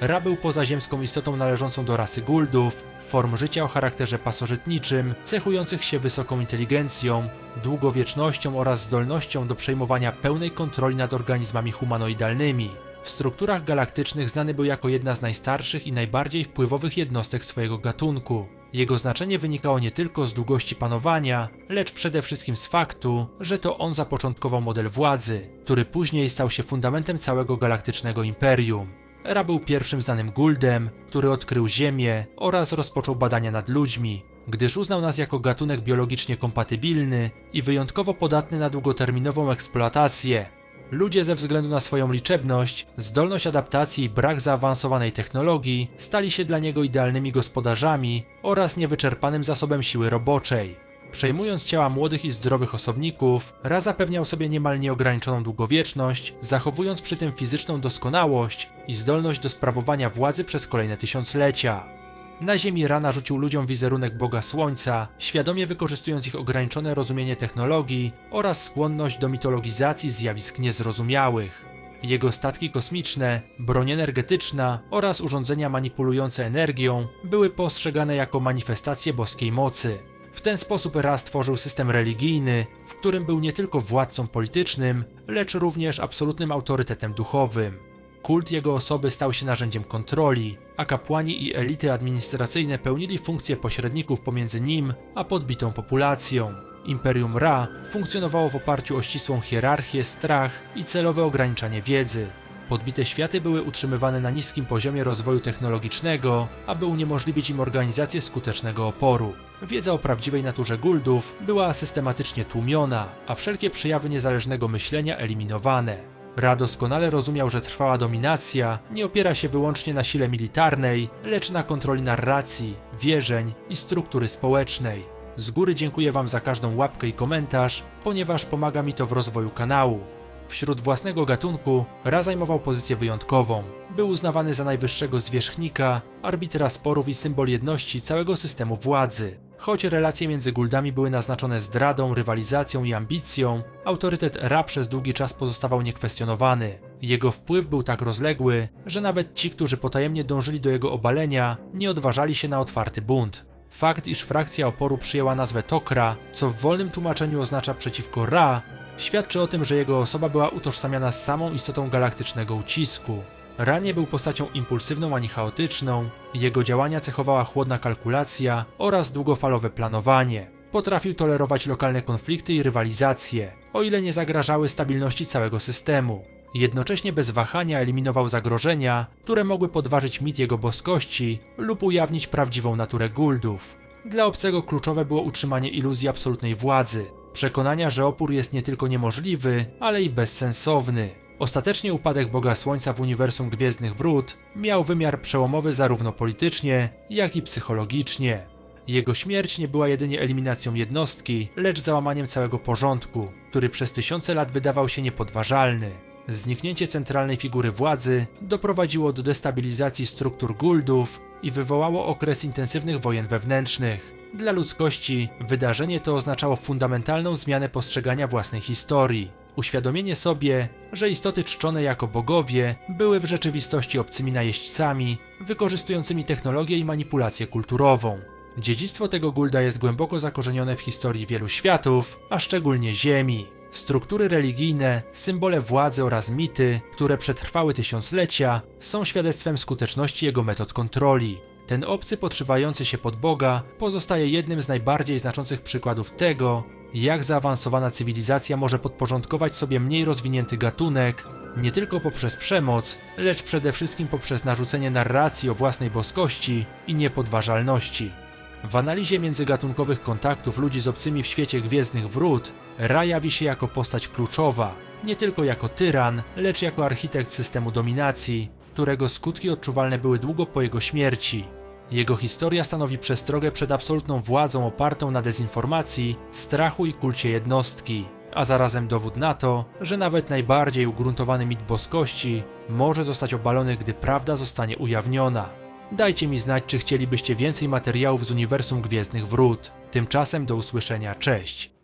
Ra był pozaziemską istotą należącą do rasy Guldów, form życia o charakterze pasożytniczym, cechujących się wysoką inteligencją, długowiecznością oraz zdolnością do przejmowania pełnej kontroli nad organizmami humanoidalnymi. W strukturach galaktycznych znany był jako jedna z najstarszych i najbardziej wpływowych jednostek swojego gatunku. Jego znaczenie wynikało nie tylko z długości panowania, lecz przede wszystkim z faktu, że to on zapoczątkował model władzy, który później stał się fundamentem całego galaktycznego imperium. Ra był pierwszym znanym Guldem, który odkrył Ziemię oraz rozpoczął badania nad ludźmi, gdyż uznał nas jako gatunek biologicznie kompatybilny i wyjątkowo podatny na długoterminową eksploatację. Ludzie ze względu na swoją liczebność, zdolność adaptacji i brak zaawansowanej technologii stali się dla niego idealnymi gospodarzami oraz niewyczerpanym zasobem siły roboczej. Przejmując ciała młodych i zdrowych osobników, Ra zapewniał sobie niemal nieograniczoną długowieczność, zachowując przy tym fizyczną doskonałość i zdolność do sprawowania władzy przez kolejne tysiąclecia. Na Ziemi Ra narzucił ludziom wizerunek Boga Słońca, świadomie wykorzystując ich ograniczone rozumienie technologii oraz skłonność do mitologizacji zjawisk niezrozumiałych. Jego statki kosmiczne, broń energetyczna oraz urządzenia manipulujące energią były postrzegane jako manifestacje boskiej mocy. W ten sposób Ra stworzył system religijny, w którym był nie tylko władcą politycznym, lecz również absolutnym autorytetem duchowym. Kult jego osoby stał się narzędziem kontroli, a kapłani i elity administracyjne pełnili funkcję pośredników pomiędzy nim a podbitą populacją. Imperium Ra funkcjonowało w oparciu o ścisłą hierarchię, strach i celowe ograniczanie wiedzy. Podbite światy były utrzymywane na niskim poziomie rozwoju technologicznego, aby uniemożliwić im organizację skutecznego oporu. Wiedza o prawdziwej naturze guldów była systematycznie tłumiona, a wszelkie przejawy niezależnego myślenia eliminowane. Ra doskonale rozumiał, że trwała dominacja nie opiera się wyłącznie na sile militarnej, lecz na kontroli narracji, wierzeń i struktury społecznej. Z góry dziękuję Wam za każdą łapkę i komentarz, ponieważ pomaga mi to w rozwoju kanału. Wśród własnego gatunku Ra zajmował pozycję wyjątkową. Był uznawany za najwyższego zwierzchnika, arbitra sporów i symbol jedności całego systemu władzy. Choć relacje między guldami były naznaczone zdradą, rywalizacją i ambicją, autorytet Ra przez długi czas pozostawał niekwestionowany. Jego wpływ był tak rozległy, że nawet ci, którzy potajemnie dążyli do jego obalenia, nie odważali się na otwarty bunt. Fakt, iż frakcja oporu przyjęła nazwę Tokra, co w wolnym tłumaczeniu oznacza przeciwko Ra, świadczy o tym, że jego osoba była utożsamiana z samą istotą galaktycznego ucisku. Ra nie był postacią impulsywną ani chaotyczną, jego działania cechowała chłodna kalkulacja oraz długofalowe planowanie. Potrafił tolerować lokalne konflikty i rywalizacje, o ile nie zagrażały stabilności całego systemu. Jednocześnie bez wahania eliminował zagrożenia, które mogły podważyć mit jego boskości lub ujawnić prawdziwą naturę guldów. Dla obcego kluczowe było utrzymanie iluzji absolutnej władzy, przekonania, że opór jest nie tylko niemożliwy, ale i bezsensowny. Ostatecznie upadek Boga Słońca w uniwersum Gwiezdnych Wrót miał wymiar przełomowy zarówno politycznie, jak i psychologicznie. Jego śmierć nie była jedynie eliminacją jednostki, lecz załamaniem całego porządku, który przez tysiące lat wydawał się niepodważalny. Zniknięcie centralnej figury władzy doprowadziło do destabilizacji struktur guldów i wywołało okres intensywnych wojen wewnętrznych. Dla ludzkości wydarzenie to oznaczało fundamentalną zmianę postrzegania własnej historii. Uświadomienie sobie, że istoty czczone jako bogowie były w rzeczywistości obcymi najeźdźcami, wykorzystującymi technologię i manipulację kulturową. Dziedzictwo tego gulda jest głęboko zakorzenione w historii wielu światów, a szczególnie Ziemi. Struktury religijne, symbole władzy oraz mity, które przetrwały tysiąclecia, są świadectwem skuteczności jego metod kontroli. Ten obcy podszywający się pod Boga pozostaje jednym z najbardziej znaczących przykładów tego, jak zaawansowana cywilizacja może podporządkować sobie mniej rozwinięty gatunek, nie tylko poprzez przemoc, lecz przede wszystkim poprzez narzucenie narracji o własnej boskości i niepodważalności. W analizie międzygatunkowych kontaktów ludzi z obcymi w świecie gwiezdnych wrót, Ra jawi się jako postać kluczowa, nie tylko jako tyran, lecz jako architekt systemu dominacji, którego skutki odczuwalne były długo po jego śmierci. Jego historia stanowi przestrogę przed absolutną władzą opartą na dezinformacji, strachu i kulcie jednostki, a zarazem dowód na to, że nawet najbardziej ugruntowany mit boskości może zostać obalony, gdy prawda zostanie ujawniona. Dajcie mi znać, czy chcielibyście więcej materiałów z uniwersum Gwiezdnych Wrót. Tymczasem do usłyszenia, cześć.